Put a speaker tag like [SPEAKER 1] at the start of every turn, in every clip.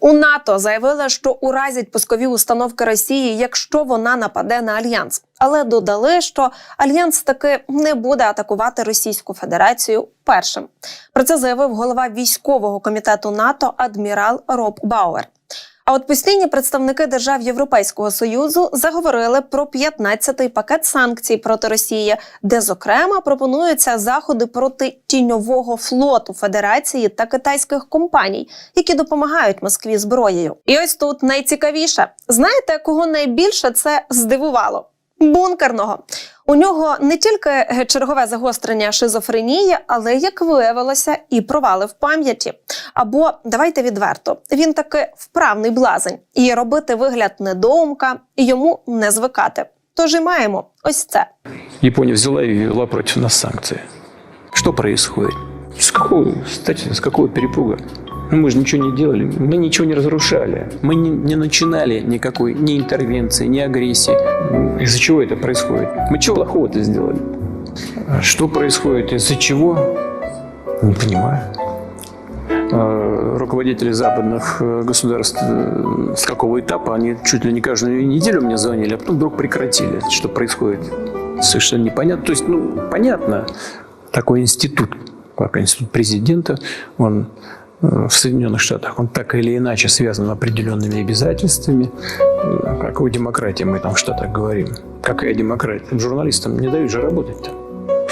[SPEAKER 1] У НАТО заявили, що уразять пускові установки Росії, якщо вона нападе на альянс, але додали, що альянс таки не буде атакувати Російську Федерацію першим. Про це заявив голова військового комітету НАТО адмірал Роб Бауер. А от постійні представники держав Європейського союзу заговорили про 15-й пакет санкцій проти Росії, де зокрема пропонуються заходи проти тіньового флоту Федерації та китайських компаній, які допомагають Москві зброєю. І ось тут найцікавіше: знаєте, кого найбільше це здивувало? Бункерного. У нього не тільки чергове загострення шизофренії, але як виявилося, і провали в пам'яті. Або давайте відверто, він таки вправний блазень, і робити вигляд недоумка йому не звикати. Тож і маємо ось це.
[SPEAKER 2] Япония взяла и ввела против нас санкции. Что происходит? С какого, кстати, с какого перепуга? Ну, мы же ничего не делали, мы ничего не разрушали, мы не, не начинали никакой ни интервенции, ни агрессии. Из-за чего это происходит? Мы чего плохого-то сделали? А Что происходит? Из-за чего? Не понимаю. Э, Руководители западных э, государств э, с какого этапа они чуть ли не каждую неделю мне звонили, а потом вдруг прекратили. Что происходит? Совершенно непонятно. То есть, ну, понятно, такой институт, как институт президента, он в Соединенных Штатах, он так или иначе связан определенными обязательствами, как и у демократии, мы там в Штатах говорим. Как и о демократии. Журналистам не дают же работать-то.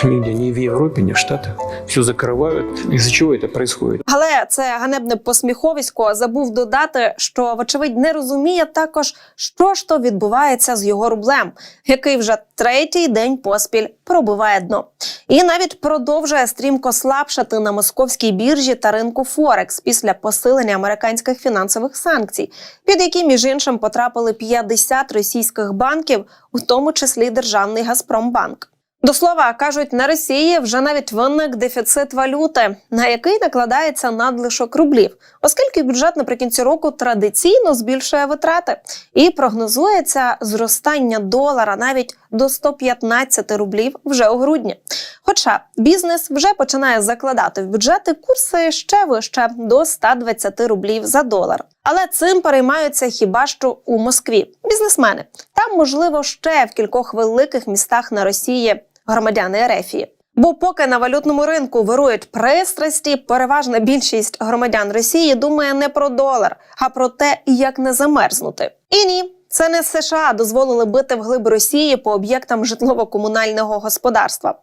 [SPEAKER 2] Нигде, ни в Европе, ни в Штатах. Все закрывают. Из-за чего это происходит?
[SPEAKER 1] Але це ганебне посміховисько забув додати, що вочевидь не розуміє також, що ж то відбувається з його рублем, який вже третій день поспіль пробиває дно, і навіть продовжує стрімко слабшати на московській біржі та ринку Форекс після посилення американських фінансових санкцій, під які між іншим потрапили 50 російських банків, у тому числі державний Газпромбанк. До слова кажуть, на Росії вже навіть виник дефіцит валюти, на який накладається надлишок рублів, оскільки бюджет наприкінці року традиційно збільшує витрати і прогнозується зростання долара навіть до 115 рублів вже у грудні. Хоча бізнес вже починає закладати в бюджети курси ще вище до 120 рублів за долар. Але цим переймаються хіба що у Москві бізнесмени. Там, можливо, ще в кількох великих містах на Росії громадяни Ерефії. Бо поки на валютному ринку вирують пристрасті, переважна більшість громадян Росії думає не про долар, а про те, як не замерзнути. І ні, це не США дозволили бити вглиб Росії по об'єктам житлово-комунального господарства.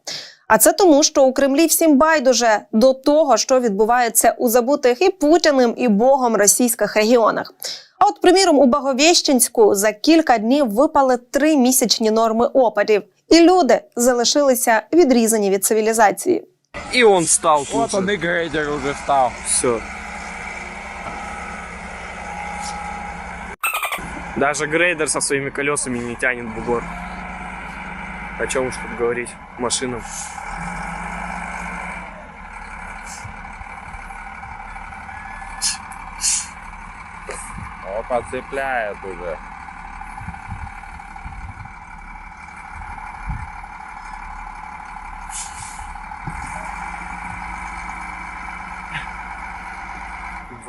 [SPEAKER 1] А це тому, що у Кремлі всім байдуже до того, що відбувається у забутих і Путіним, і Богом російських регіонах. А от, приміром, у Баговєщенську за кілька днів випали три місячні норми опадів, і люди залишилися відрізані від цивілізації.
[SPEAKER 3] И он встал тут
[SPEAKER 4] он и грейдер уже встал.
[SPEAKER 3] Все. Даже грейдер со своими колесами не тянет бугор. О чем уж тут говорить машинам.
[SPEAKER 4] О, подцепляет уже.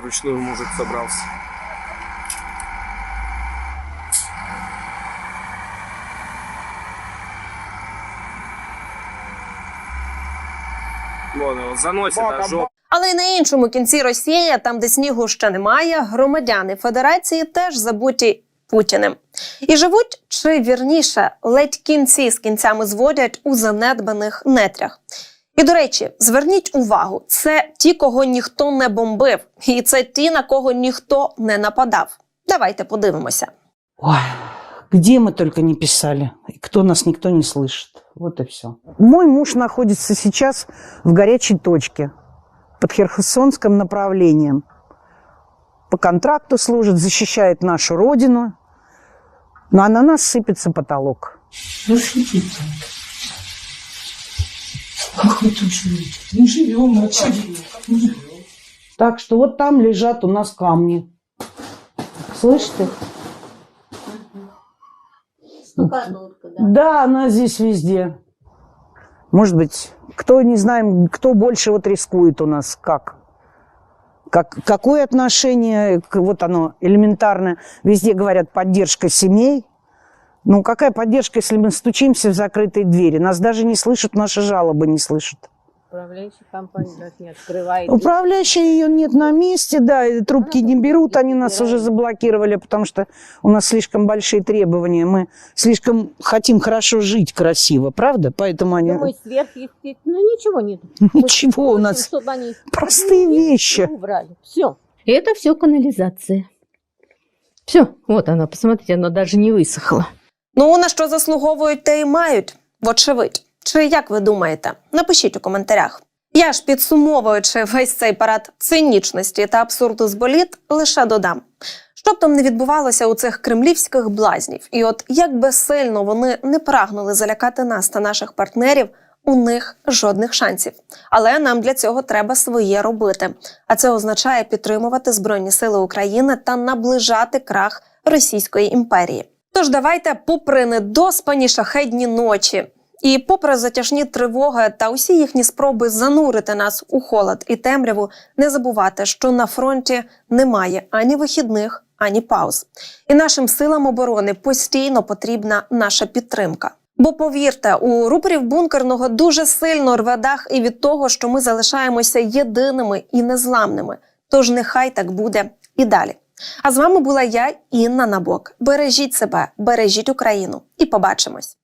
[SPEAKER 3] Вручную мужик собрался. Вон его заносит
[SPEAKER 4] Боком,
[SPEAKER 3] аж жопу.
[SPEAKER 1] Але й на іншому кінці Росії, там де снігу ще немає, громадяни Федерації теж забуті Путіним. І живуть, чи вірніше, ледь кінці з кінцями зводять у занедбаних нетрях. І до речі, зверніть увагу, це ті, кого ніхто не бомбив, і це ті, на кого ніхто не нападав. Давайте подивимося.
[SPEAKER 5] Ой, где мы только не писали, и кто нас никто не слышит. Вот и все. Мой муж находится сейчас в горячей точке под Херсонским направлением. По контракту служит, защищает нашу родину, ну а на нас сыпется потолок.
[SPEAKER 6] Ну что тут там? Как вы тут живете? Мы живем, а что?
[SPEAKER 5] Так что вот там лежат у нас камни. Слышь ты?
[SPEAKER 7] Да.
[SPEAKER 5] Да, она здесь везде. Может быть, кто, не знаем, кто больше вот рискует у нас, как? Как, какое отношение, к, вот оно элементарно, везде говорят поддержка семей. Ну, какая поддержка, если мы стучимся в закрытые двери? Нас даже не слышат, наши жалобы не слышат.
[SPEAKER 7] Управляющая компания нас не открывает.
[SPEAKER 5] Управляющая ее нет на месте, да, и трубки не берут, они нас уже заблокировали, потому что у нас слишком большие требования, мы слишком хотим хорошо жить красиво, правда? Поэтому они...
[SPEAKER 7] Думаю, сверхъестественно. Ну, ничего нет.
[SPEAKER 5] Ничего у нас,
[SPEAKER 7] они
[SPEAKER 5] простые вещи.
[SPEAKER 7] убрали. Все. Это все канализация. Все. Вот она, посмотрите, она даже не высохла.
[SPEAKER 1] Ну, на що заслуговують, те й мають, вочевидь. Чи як ви думаєте? Напишіть у коментарях. Я ж підсумовуючи весь цей парад цинічності та абсурду з боліт, лише додам. Що б там не відбувалося у цих кремлівських блазнів, і от як би сильно вони не прагнули залякати нас та наших партнерів, у них жодних шансів. Але нам для цього треба своє робити. А це означає підтримувати Збройні Сили України та наближати крах Російської імперії. Тож давайте, попри недоспані шахедні ночі, і попри затяжні тривоги та усі їхні спроби занурити нас у холод і темряву, не забувати, що на фронті немає ані вихідних, ані пауз. І нашим силам оборони постійно потрібна наша підтримка. Бо повірте, у рупорів бункерного дуже сильно рве дах і від того, що ми залишаємося єдиними і незламними. Тож нехай так буде і далі. А з вами була я, Інна Набок. Бережіть себе, бережіть Україну і побачимось.